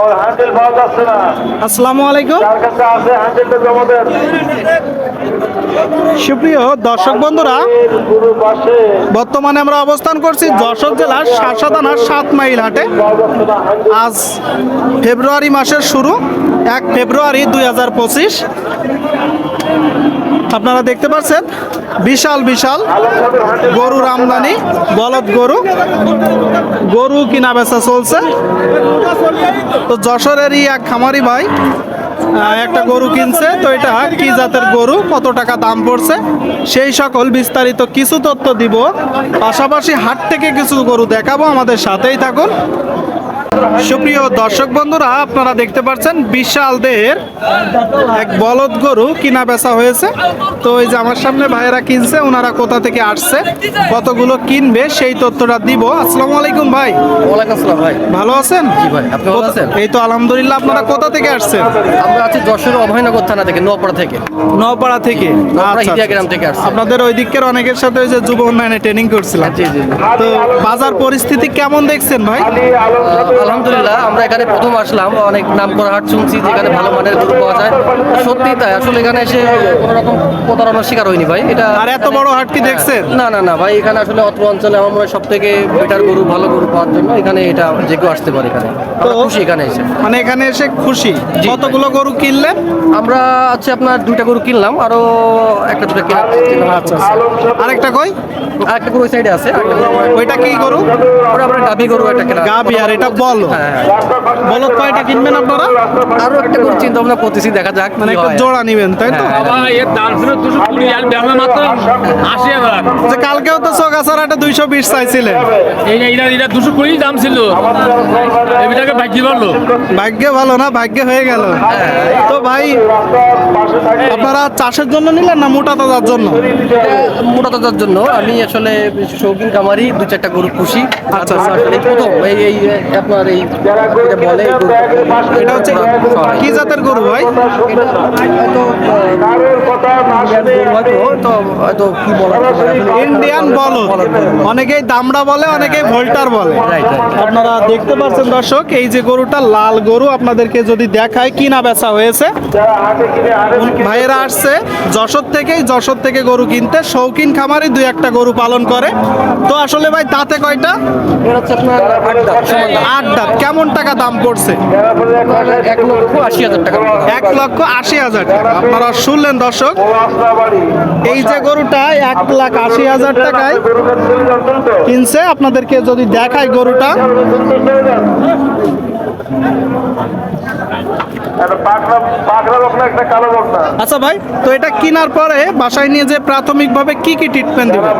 ওর handle পাওয়া যাচ্ছে না। আসসালামু আলাইকুম। যার কাছে আছে হ্যান্ডেলটা জমা দেন। সুপ্রিয় দর্শক বন্ধুরা বর্তমানে আমরা অবস্থান করছি যশোর জেলার শাসা থানার সাত মাইল হাটে। আজ ফেব্রুয়ারি মাসের শুরু এক ফেব্রুয়ারি দুই হাজার পঁচিশ। আপনারা দেখতে পাচ্ছেন? বিশাল বিশাল গরুর আমদানি বলদ গরু। গরু কিনা বেচা চলছে। তো যশোরেরই এক খামারি ভাই একটা গরু কিনছে। তো এটা কি জাতের গরু? কত টাকা দাম পড়ছে? সেই সকল বিস্তারিত কিছু তথ্য দিব। পাশাপাশি হাট থেকে কিছু গরু দেখাবো। আমাদের সাথেই থাকুন। সুপ্রিয় দর্শক বন্ধুরা আপনারা দেখতে পাচ্ছেন বিশাল দেহের এক বলদ গরু কিনা বেচা হয়েছে। তো এই যে আমার সামনে ভাইয়েরা কিনছে ওনারা কোথা থেকে আসছে কতগুলো কিনবে সেই তথ্যটা দিব। আসসালামু আলাইকুম ভাই। ওয়ালাইকুম আসসালাম ভাই। ভালো আছেন? জি ভাই আপনি ভালো আছেন? এই তো আলহামদুলিল্লাহ আপনারা কোথা থেকে আসছেন? আমরা আছি যশোর অভয়নগর থানা থেকে নোয়াপাড়া থেকে। নওপাড়া থেকে। নোয়াপাড়া আচ্ছা, গ্রাম থেকে আসছি। আপনাদের ওই দিকের অনেকের সাথে ওই যে যুব উন্নয়নে ট্রেনিং করছিলাম। জি জি জি। তো বাজার পরিস্থিতি কেমন দেখছেন ভাই? আলহামদুলিল্লাহ আমরা এখানে প্রথম আসলাম। অনেক নাম করা হাট শুনছি যেখানে ভালো মানের গরু পাওয়া যায়। সত্যি তাই আসলে এখানে এসে কোনো রকম প্রতারণার শিকার হয়নি ভাই। এটা আর এত বড় হাট কি দেখছেন? না না না ভাই এখানে আসলে অত্র অঞ্চলে আমার মনে হয় সব থেকে বেটার গরু ভালো গরু পাওয়ার জন্য এখানে এটা যে কেউ আসতে পারে এখানে। তো- খুশি এখানে এসে। মানে এখানে এসে খুশি? কতগুলো গরু কিনলেন? আমরা আছে আপনার দুইটা গরু কিনলাম আরও একটা দুটো কিনা আচ্ছা আরেকটা কই? আর একটা গরু ওই সাইডে আছে ওইটা কি গরু? ওরা আমরা গাভী গরু একটা কেনা। গাবি আর এটা বলো হ্যাঁ, হ্যাঁ। বলদ কয়টা কিনবেন আপনারা? আরও একটা গরু চিন্তা ভাবনা করতেছি দেখা যাক মানে একটা হয়। জোড়া নিবেন তাই তো? হ্যাঁ। বাবা এর দাম ছিল দুশো কুড়ি আর বেলা মাত্র আশি হাজার। যে কালকেও তো চকাছাড়াটা দুইশো বিশ চাইছিলেন। এটা দুশো কুড়ি দাম ছিল। এটাকে ভাগ্যি পারল ভাগ্য ভালো না ভাগ্য হয়ে গেল। তো ভাই আপনারা চাষের জন্য নিলেন না মোটা তাজার জন্য? মোটা তাজার জন্য। আমি আসলে শৌখিন কামারি দু চারটা গরু খুশি। আচ্ছা, আচ্ছা। আসলে প্রথম এই এই আপনার এই বলে গরু- এটা হচ্ছে কি জাতের গরু ভাই। এটা হয়তো হয়তো তো হয়তো কি বলা যেতে পারে আসলে। ইন্ডিয়ান বলদ। অনেকেই দামড়া বলে অনেকেই ভোল্টার বলে. আপনারা দেখতে পাচ্ছেন দর্শক এই যে গরুটা লাল গরু আপনাদেরকে যদি দেখায় কিনা বেচা হয়েছে। ভাইয়েরা আসছে যশোর থেকেই যশোর থেকে গরু কিনতে। শৌখিন খামারি দুই একটা গরু পালন করে। তো আসলে ভাই তাতে কয়টা? আট দাঁত, কেমন টাকা দাম পড়ছে? এক লক্ষ আশি হাজার টাকা। এক লক্ষ আশি হাজার টাকা। আপনারা শুনলেন দর্শক। এই যে গরুটা এক লাখ আশি হাজার টাকায় কিনছে। আপনাদেরকে যদি দেখায় গরুটা। আচ্ছা ভাই তো এটা কেনার পরে বাসায় নিয়ে যে প্রাথমিকভাবে কি কি ট্রিটমেন্ট দিবেন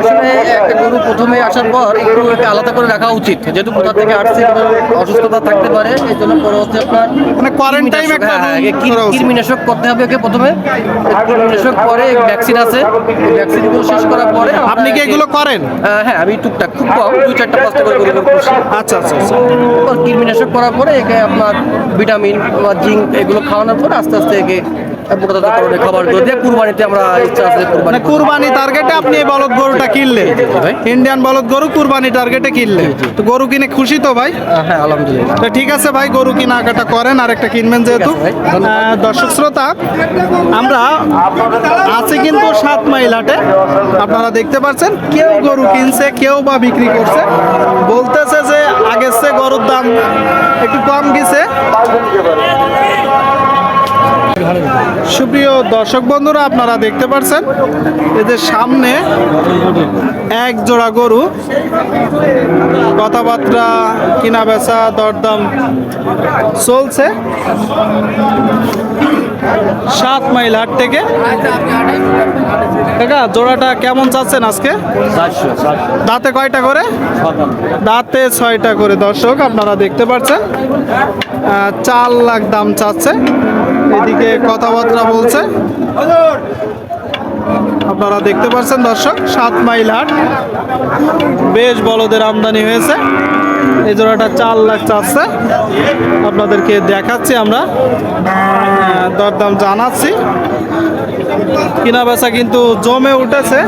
আসলে একটা গরু প্রথমে আসার পর একটু একে আলাদা করে রাখা উচিত। যেহেতু কোথা থেকে আসছে অসুস্থতা থাকতে পারে এই জন্য পরে হচ্ছে আপনার মানে quarantine একটা হ্যাঁ, হ্যাঁ। কৃমিনাশক করতে হবে ওকে প্রথমে। কৃমিনাশক পরে ভ্যাকসিন আছে। ভ্যাকসিনগুলো শেষ করার পরে আপনি কি এগুলো করেন? হ্যাঁ আমি টুকটাক খুব কম দুই চারটা পাঁচটা করে আচ্ছা আচ্ছা আচ্ছা। কীটনাশক করার পরে একে আপনার ভিটামিন বা জিঙ্ক এগুলো খাওয়ানোর পরে আস্তে আস্তে একে মোটা তাজা করণে দিয়ে কুরবানিতে আমরা ইচ্ছা আছে মানে কুরবানি কুরবানি টার্গেটে আপনি এই বলদ গরুটা কিনলেন ইন্ডিয়ান বলদ গরু কুরবানি টার্গেটে কিনলেন তো গরু কিনে খুশি তো ভাই? হ্যাঁ আলহামদুলিল্লাহ। তো ঠিক আছে ভাই গরু কেনাকাটা করেন আর একটা কিনবেন যেহেতু। দর্শক শ্রোতা আমরা আছি কিন্তু সাত মাইল হাটে। আপনারা দেখতে পাচ্ছেন কেউ গরু কিনছে কেউ বা বিক্রি করছে। বলতেছে যে আগের চেয়ে গরুর দাম একটু কম গেছে। সুপ্রিয় দর্শক বন্ধুরা আপনারা দেখতে পাচ্ছেন এদের সামনে এক জোড়া গরু। কথাবার্তা কিনা বেচা দরদাম চলছে। সাত মাইল হাট থেকে। কাকা জোড়াটা কেমন চাচ্ছেন আজকে? দাঁতে কয়টা করে? দাঁতে ছয়টা করে দর্শক আপনারা দেখতে পাচ্ছেন চার লাখ দাম চাচ্ছে। এদিকে কথাবার্তা বলছে। আপনারা দেখতে পাচ্ছেন দর্শক সাত মাইল হাট। বেশ বলদের আমদানি হয়েছে। এই জোড়াটা চার লাখ চাচ্ছে। আপনাদেরকে দেখাচ্ছি আমরা। আহ, দরদাম জানাচ্ছি। কিনা বেচা কিন্তু জমে উঠেছে।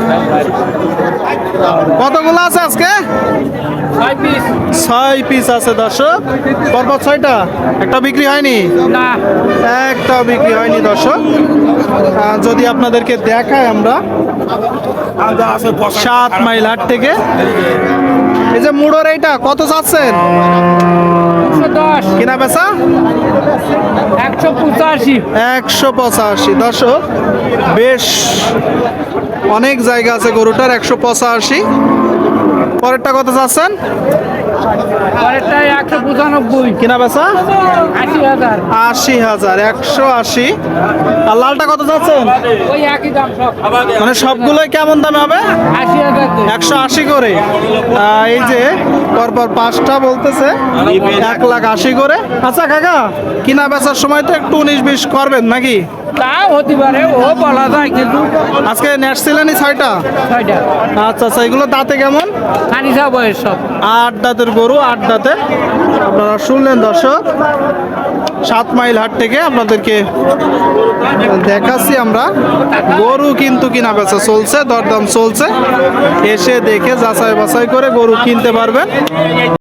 কতগুলো আছে আজকে? ছয় পিস আছে দর্শক। পরপর ছয়টা? একটা বিক্রি হয়নি? না। একটাও বিক্রি হয়নি দর্শক। যদি আপনাদেরকে দেখায় আমরা। সাত মাইল হাট থেকে। এই যে মুড়োর এইটা কত চাচ্ছেন? কিনা বেচা? একশো পঁচাশি। একশো পঁচাশি। দর্শক বেশ অনেক জায়গা আছে গরুটার একশো পঁচাশি। পরেরটা কত চাচ্ছেন? পরেরটাই একশো পঁচানব্বই। কিনা বেচা? আশি হাজার। আশি হাজার একশো আশি। আর লালটা কত চাচ্ছেন? ওই একই দাম সব। মানে সবগুলোই কেমন দামে হবে? আশি হাজার একশো আশি করে। এই যে পরপর পাঁচটা বলতেছে এক লাখ আশি করে। আচ্ছা কাকা কিনা বেচার সময় তো একটু উনিশ বিশ করবেন নাকি? তাও হতে পারে ও বলা যায় কিন্তু আজকে নেট ছয়টা? ছয়টা। আচ্ছা আচ্ছা এগুলো দাঁতে কেমন? গরু আপনারা শুনলেন দর্শক, সাত মাইল হাট থেকে আপনাদেরকে দেখাচ্ছি আমরা। গরু কিন্তু কিনা বেচা চলছে, দরদাম চলছে। এসে দেখে যাচাই বাছাই করে গরু কিনতে পারবেন।